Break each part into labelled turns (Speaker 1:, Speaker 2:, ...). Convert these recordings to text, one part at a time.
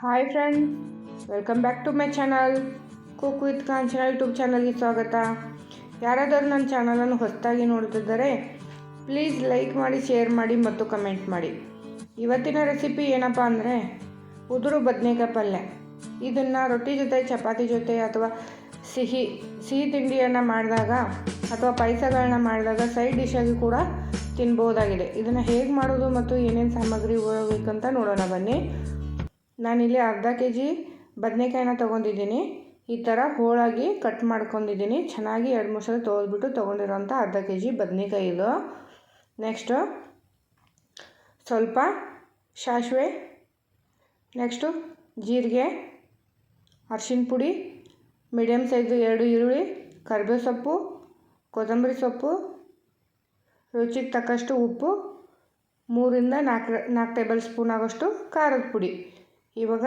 Speaker 1: Hi friend welcome back to my channel cook with Kanchana YouTube ಚಾನಲ್ಗೆ ಸ್ವಾಗತ. ಯಾರಾದರೂ ನನ್ನ ಚಾನಲನ್ನು ಹೊಸದಾಗಿ ನೋಡ್ತಿದ್ದಾರೆ ಪ್ಲೀಸ್ ಲೈಕ್ ಮಾಡಿ ಶೇರ್ ಮಾಡಿ ಮತ್ತು ಕಮೆಂಟ್ ಮಾಡಿ. ಇವತ್ತಿನ ರೆಸಿಪಿ ಏನಪ್ಪ ಅಂದರೆ, ಉದುರು ಬದನೆಕಾಯಿ ಪಲ್ಯ. ಇದನ್ನು ರೊಟ್ಟಿ ಜೊತೆ, ಚಪಾತಿ ಜೊತೆ ಅಥವಾ ಸಿಹಿ ಸಿಹಿ ತಿಂಡಿಯನ್ನು ಮಾಡಿದಾಗ ಅಥವಾ ಪಾಯಸಗಳನ್ನ ಮಾಡಿದಾಗ ಸೈಡ್ ಡಿಶಾಗಿ ಕೂಡ ತಿನ್ಬೋದಾಗಿದೆ ಇದನ್ನು ಹೇಗೆ ಮಾಡೋದು ಮತ್ತು ಏನೇನು ಸಾಮಗ್ರಿ ಉಪಯೋಗಬೇಕಂತ ನೋಡೋಣ ಬನ್ನಿ. ನಾನಿಲ್ಲಿ ಅರ್ಧ ಕೆ ಜಿ ಬದನೆಕಾಯಿನ ತೊಗೊಂಡಿದ್ದೀನಿ. ಈ ಥರ ಹೋಳಾಗಿ ಕಟ್ ಮಾಡ್ಕೊಂಡಿದ್ದೀನಿ. ಚೆನ್ನಾಗಿ ಎರಡು ಮೂರು ಸಲ ತೊಳೆದ್ಬಿಟ್ಟು ತೊಗೊಂಡಿರೋಂಥ ಅರ್ಧ ಕೆ ಜಿ ಬದನೆಕಾಯಿ ಇದು. ನೆಕ್ಸ್ಟು ಸ್ವಲ್ಪ ಸಾಸಿವೆ ನೆಕ್ಸ್ಟು ಜೀರಿಗೆ ಅರ್ಶಿಣ ಪುಡಿ ಮೀಡಿಯಮ್ ಸೈಜು ಎರಡು ಈರುಳ್ಳಿ, ಕರಿಬೇವು ಸೊಪ್ಪು, ಕೊತ್ತಂಬರಿ ಸೊಪ್ಪು, ರುಚಿಗೆ ತಕ್ಕಷ್ಟು ಉಪ್ಪು, ಮೂರಿಂದ ನಾಲ್ಕು ನಾಲ್ಕು ಟೇಬಲ್ ಸ್ಪೂನ್ ಆಗೋಷ್ಟು ಖಾರದ ಪುಡಿ. ಇವಾಗ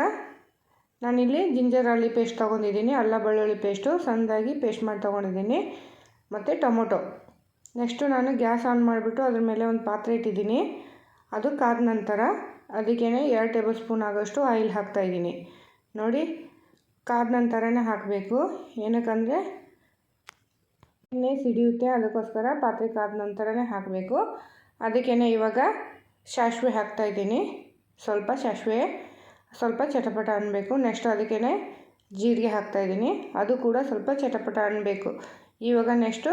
Speaker 1: ನಾನಿಲ್ಲಿ ಜಿಂಜರ್ ಹಳ್ಳಿ ಪೇಸ್ಟ್ ತೊಗೊಂಡಿದ್ದೀನಿ, ಅಲ್ಲ ಬೆಳ್ಳುಳ್ಳಿ ಪೇಸ್ಟು, ಸಣ್ಣದಾಗಿ ಪೇಸ್ಟ್ ಮಾಡಿ ತೊಗೊಂಡಿದ್ದೀನಿ. ಮತ್ತು ಟೊಮೊಟೊ. ನೆಕ್ಸ್ಟು ನಾನು ಗ್ಯಾಸ್ ಆನ್ ಮಾಡಿಬಿಟ್ಟು ಅದ್ರ ಮೇಲೆ ಒಂದು ಪಾತ್ರೆ ಇಟ್ಟಿದ್ದೀನಿ. ಅದು ಕಾದ ನಂತರ ಅದಕ್ಕೇ ಎರಡು ಟೇಬಲ್ ಸ್ಪೂನ್ ಆಗೋಷ್ಟು ಆಯಿಲ್ ಹಾಕ್ತಾಯಿದ್ದೀನಿ ನೋಡಿ, ಕಾದ ನಂತರನೇ ಹಾಕಬೇಕು. ಏನಕ್ಕಂದರೆ ಎಣ್ಣೆ ಸಿಡಿಯುತ್ತೆ, ಅದಕ್ಕೋಸ್ಕರ ಪಾತ್ರೆ ಕಾದ ನಂತರನೇ ಹಾಕಬೇಕು. ಅದಕ್ಕೇ ಇವಾಗ ಸಾಸಿವೆ ಹಾಕ್ತಾಯಿದ್ದೀನಿ ಸ್ವಲ್ಪ ಸಾಸಿವೆ ಸ್ವಲ್ಪ ಚಟಪಟ ಅನ್ನಬೇಕು ನೆಕ್ಸ್ಟ್ ಅದಕ್ಕೇ ಜೀರಿಗೆ ಹಾಕ್ತಾಯಿದ್ದೀನಿ ಅದು ಕೂಡ ಸ್ವಲ್ಪ ಚಟಪಟ ಅನ್ನಬೇಕು ಇವಾಗ ನೆಕ್ಸ್ಟು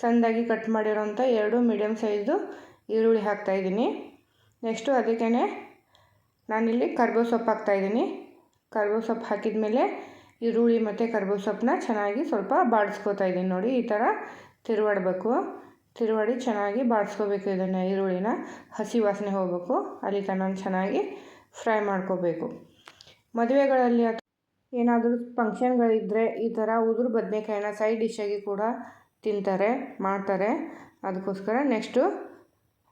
Speaker 1: ಸಣ್ಣದಾಗಿ ಕಟ್ ಮಾಡಿರೋಂಥ ಎರಡು ಮೀಡಿಯಮ್ ಸೈಜು ಈರುಳ್ಳಿ ಹಾಕ್ತಾಯಿದ್ದೀನಿ ನೆಕ್ಸ್ಟು ಅದಕ್ಕೇ ನಾನಿಲ್ಲಿ ಕರ್ಬೇವು ಸೊಪ್ಪು ಹಾಕ್ತಾಯಿದ್ದೀನಿ ಕರ್ಬೇವು ಸೊಪ್ಪು ಹಾಕಿದ ಮೇಲೆ ಈರುಳ್ಳಿ ಮತ್ತು ಕರ್ಬೇವು ಸೊಪ್ಪನ್ನ ಚೆನ್ನಾಗಿ ಸ್ವಲ್ಪ ಬಾಡಿಸ್ಕೋತಾ ಇದ್ದೀನಿ. ನೋಡಿ, ಈ ಥರ ತಿರುವಾಡಬೇಕು. ತಿರುವಾಡಿ ಚೆನ್ನಾಗಿ ಬಾಡಿಸ್ಕೋಬೇಕು ಇದನ್ನು, ಈರುಳ್ಳಿನ. ಹಸಿ ವಾಸನೆ ಹೋಗಬೇಕು. ಅಲ್ಲಿ ತನಕ ಚೆನ್ನಾಗಿ ಫ್ರೈ ಮಾಡ್ಕೋಬೇಕು. ಮದುವೆಗಳಲ್ಲಿ ಏನಾದರೂ ಫಂಕ್ಷನ್ಗಳಿದ್ದರೆ ಈ ಥರ ಉದುರು ಬದನೆಕಾಯಿನ ಸೈಡ್ ಡಿಶ್ಶಾಗಿ ಕೂಡ ತಿಂತಾರೆ, ಮಾಡ್ತಾರೆ. ಅದಕ್ಕೋಸ್ಕರ ನೆಕ್ಸ್ಟು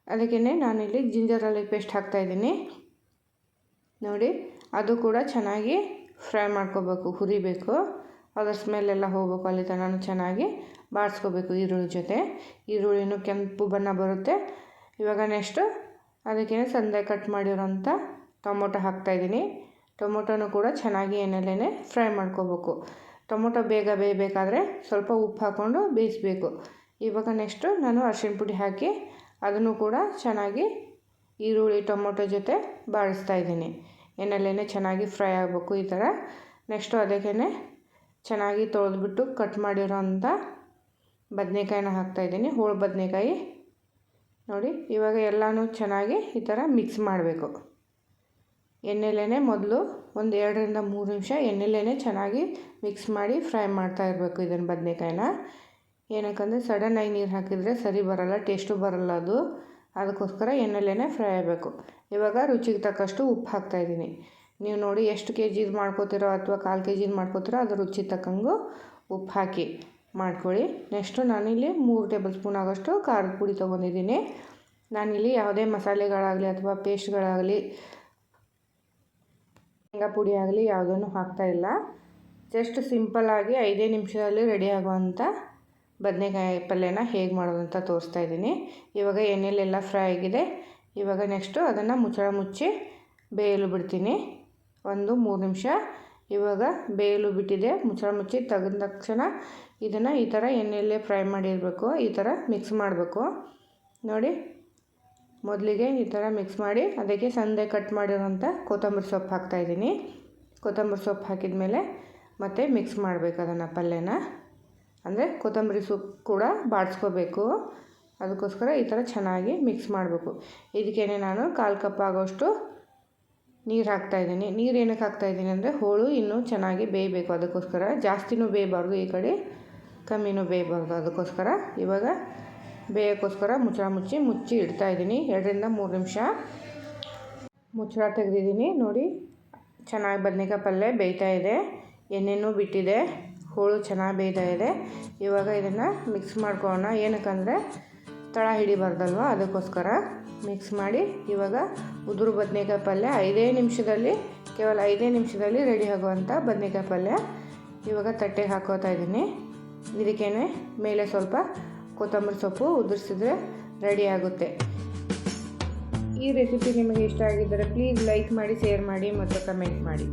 Speaker 1: ಅದಕ್ಕೇ ನಾನಿಲ್ಲಿ ಜಿಂಜರ್ ಅಲ್ಲಿ ಪೇಸ್ಟ್ ಹಾಕ್ತಾಯಿದ್ದೀನಿ ನೋಡಿ, ಅದು ಕೂಡ ಚೆನ್ನಾಗಿ ಫ್ರೈ ಮಾಡ್ಕೋಬೇಕು, ಹುರಿಬೇಕು. ಅದರ ಸ್ಮೆಲ್ಲೆಲ್ಲ ಹೋಗಬೇಕು ಅಲ್ಲಿ ತನಕ ಚೆನ್ನಾಗಿ ಬಾಡಿಸ್ಕೋಬೇಕು ಈರುಳ್ಳಿ ಜೊತೆ. ಈರುಳ್ಳಿನೂ ಕೆಂಪು ಬಣ್ಣ ಬರುತ್ತೆ. ಇವಾಗ ನೆಕ್ಸ್ಟು ಅದಕ್ಕೇನೆ ಸಂದೆ ಕಟ್ ಮಾಡಿರೋಂಥ ಟೊಮೊಟೊ ಹಾಕ್ತಾಯಿದ್ದೀನಿ ಟೊಮೊಟೊನೂ ಕೂಡ ಚೆನ್ನಾಗಿ ಎಣ್ಣೆಲೇ ಫ್ರೈ ಮಾಡ್ಕೋಬೇಕು. ಟೊಮೊಟೊ ಬೇಗ ಬೇಯಬೇಕಾದ್ರೆ ಸ್ವಲ್ಪ ಉಪ್ಪು ಹಾಕ್ಕೊಂಡು ಬೇಯಿಸಬೇಕು. ಇವಾಗ ನೆಕ್ಸ್ಟು ನಾನು ಅರಿಶಿಣ ಪುಡಿ ಹಾಕಿ ಅದನ್ನು ಕೂಡ ಚೆನ್ನಾಗಿ ಈರುಳ್ಳಿ, ಟೊಮೊಟೊ ಜೊತೆ ಬಾಳಿಸ್ತಾ ಇದ್ದೀನಿ. ಎಣ್ಣೆಲೇ ಚೆನ್ನಾಗಿ ಫ್ರೈ ಆಗಬೇಕು ಈ ಥರ. ನೆಕ್ಸ್ಟು ಅದಕ್ಕೇ ಚೆನ್ನಾಗಿ ತೊಳೆದ್ಬಿಟ್ಟು ಕಟ್ ಮಾಡಿರೋ ಅಂಥ ಬದನೆಕಾಯಿನ ಹಾಕ್ತಾಯಿದ್ದೀನಿ ಹೋಳು ಬದನೆಕಾಯಿ. ನೋಡಿ, ಇವಾಗ ಎಲ್ಲನೂ ಚೆನ್ನಾಗಿ ಈ ಥರ ಮಿಕ್ಸ್ ಮಾಡಬೇಕು. ಎಣ್ಣೆಲೇ ಮೊದಲು ಒಂದು ಎರಡರಿಂದ ಮೂರು ನಿಮಿಷ ಎಣ್ಣೆಲೇ ಚೆನ್ನಾಗಿ ಮಿಕ್ಸ್ ಮಾಡಿ ಫ್ರೈ ಮಾಡ್ತಾ ಇರಬೇಕು ಇದನ್ನು ಬದನೇಕಾಯಿನ. ಏನಕ್ಕಂದರೆ ಸಡನ್ನಾಗಿ ನೀರು ಹಾಕಿದರೆ ಸರಿ ಬರಲ್ಲ ಟೇಸ್ಟು ಬರಲ್ಲ ಅದು. ಅದಕ್ಕೋಸ್ಕರ ಎಣ್ಣೆಲೇ ಫ್ರೈ ಆಗಬೇಕು. ಇವಾಗ ರುಚಿಗೆ ತಕ್ಕಷ್ಟು ಉಪ್ಪು ಹಾಕ್ತಾಯಿದ್ದೀನಿ ನೀವು ನೋಡಿ ಎಷ್ಟು ಕೆ ಜಿದು ಮಾಡ್ಕೋತಿರೋ ಅಥವಾ ಕಾಲು ಕೆ ಜಿದು ಮಾಡ್ಕೋತಿರೋ ಅದು ರುಚಿ ತಕ್ಕಂಗೂ ಉಪ್ಪು ಹಾಕಿ ಮಾಡ್ಕೊಳ್ಳಿ. ನೆಕ್ಸ್ಟು ನಾನಿಲ್ಲಿ ಮೂರು ಟೇಬಲ್ ಸ್ಪೂನ್ ಆಗೋಷ್ಟು ಖಾರದ ಪುಡಿ ತೊಗೊಂಡಿದ್ದೀನಿ. ನಾನಿಲ್ಲಿ ಯಾವುದೇ ಮಸಾಲೆಗಳಾಗಲಿ ಅಥವಾ ಪೇಸ್ಟ್ಗಳಾಗಲಿ ಶೇಂಗಾ ಪುಡಿ ಆಗಲಿ ಯಾವುದನ್ನು ಹಾಕ್ತಾಯಿಲ್ಲ ಜಸ್ಟ್ ಸಿಂಪಲ್ಲಾಗಿ ಐದೇ ನಿಮಿಷದಲ್ಲಿ ರೆಡಿ ಆಗುವಂಥ ಬದನೆಕಾಯಿ ಪಲ್ಯನ ಹೇಗೆ ಮಾಡೋದು ಅಂತ ತೋರಿಸ್ತಾ ಇದ್ದೀನಿ. ಇವಾಗ ಎಣ್ಣೆಲೆಲ್ಲ ಫ್ರೈ ಆಗಿದೆ. ಇವಾಗ ನೆಕ್ಸ್ಟು ಅದನ್ನು ಮುಚ್ಚಳ ಮುಚ್ಚಿ ಬೇಯಲು ಬಿಡ್ತೀನಿ. ಒಂದು ಮೂರು ನಿಮಿಷ. ಇವಾಗ ಬೇಯಲು ಬಿಟ್ಟಿದೆ. ಮುಚ್ಚಳ ಮುಚ್ಚಿ ತೆಗೆದ ತಕ್ಷಣ ಇದನ್ನು ಈ ಥರ ಎಣ್ಣೆಯಲ್ಲೇ ಫ್ರೈ ಮಾಡಿರಬೇಕು. ಈ ಥರ ಮಿಕ್ಸ್ ಮಾಡಬೇಕು. ನೋಡಿ ಮೊದಲಿಗೆ ಈ ಥರ ಮಿಕ್ಸ್ ಮಾಡಿ ಅದಕ್ಕೆ ಸಂದೆ ಕಟ್ ಮಾಡಿರೋಂಥ ಕೊತ್ತಂಬರಿ ಸೊಪ್ಪು ಹಾಕ್ತಾಯಿದ್ದೀನಿ ಕೊತ್ತಂಬರಿ ಸೊಪ್ಪು ಹಾಕಿದ ಮೇಲೆ ಮತ್ತೆ ಮಿಕ್ಸ್ ಮಾಡಬೇಕು ಅದನ್ನು ಪಲ್ಯನ. ಅಂದರೆ ಕೊತ್ತಂಬರಿ ಸೊಪ್ಪು ಕೂಡ ಬಾಡಿಸ್ಕೋಬೇಕು. ಅದಕ್ಕೋಸ್ಕರ ಈ ಥರ ಚೆನ್ನಾಗಿ ಮಿಕ್ಸ್ ಮಾಡಬೇಕು. ಇದಕ್ಕೇನೆ ನಾನು ಕಾಲು ಕಪ್ ಆಗೋಷ್ಟು ನೀರು ಹಾಕ್ತಾಯಿದ್ದೀನಿ ನೀರು ಏನಕ್ಕೆ ಹಾಕ್ತಾಯಿದ್ದೀನಿ ಅಂದರೆ ಹೋಳು ಇನ್ನೂ ಚೆನ್ನಾಗಿ ಬೇಯಬೇಕು. ಅದಕ್ಕೋಸ್ಕರ ಜಾಸ್ತಿನೂ ಬೇಯಬಾರ್ದು. ಈ ಕಡೆ ಕಮ್ಮಿನೂ ಬೇಯಬಾರ್ದು. ಅದಕ್ಕೋಸ್ಕರ ಇವಾಗ ಬೇಯೋಕ್ಕೋಸ್ಕರ ಮುಚ್ಚಳ ಮುಚ್ಚಿ ಮುಚ್ಚಿ ಇಡ್ತಾ ಇದ್ದೀನಿ. ಎರಡರಿಂದ ಮೂರು ನಿಮಿಷ ಮುಚ್ಚಳ ತೆಗೆದಿದ್ದೀನಿ. ನೋಡಿ, ಚೆನ್ನಾಗಿ ಬದನೇಕಾಯಿ ಪಲ್ಯ ಬೇಯ್ತಾ ಇದೆ. ಎಣ್ಣೆನೂ ಬಿಟ್ಟಿದೆ. ಹೋಳು ಚೆನ್ನಾಗಿ ಬೇಯ್ತಾ ಇದೆ. ಇವಾಗ ಇದನ್ನು ಮಿಕ್ಸ್ ಮಾಡ್ಕೊಳ್ಳೋಣ. ಏನಕ್ಕಂದರೆ ತಳ ಹಿಡಿಬಾರ್ದಲ್ವ? ಅದಕ್ಕೋಸ್ಕರ ಮಿಕ್ಸ್ ಮಾಡಿ ಇವಾಗ ಉದುರು ಬದನೇಕಾಯಿ ಪಲ್ಯ ಐದೇ ನಿಮಿಷದಲ್ಲಿ, ಕೇವಲ ಐದೇ ನಿಮಿಷದಲ್ಲಿ ರೆಡಿ ಆಗುವಂಥ ಬದನೇಕಾಯಿ ಪಲ್ಯ ಇವಾಗ ತಟ್ಟೆಗೆ ಹಾಕೋತಾ ಇದ್ದೀನಿ. ಇದಕ್ಕೇ ಮೇಲೆ ಸ್ವಲ್ಪ ಕೊತ್ತಂಬರಿ ಸೊಪ್ಪು ಉದುರಿಸಿದ್ರೆ ರೆಡಿ ಆಗುತ್ತೆ. ಈ ರೆಸಿಪಿ ನಿಮಗೆ ಇಷ್ಟ ಆಗಿದ್ದರೆ ಪ್ಲೀಸ್ ಲೈಕ್ ಮಾಡಿ ಶೇರ್ ಮಾಡಿ ಮತ್ತು ಕಮೆಂಟ್ ಮಾಡಿ.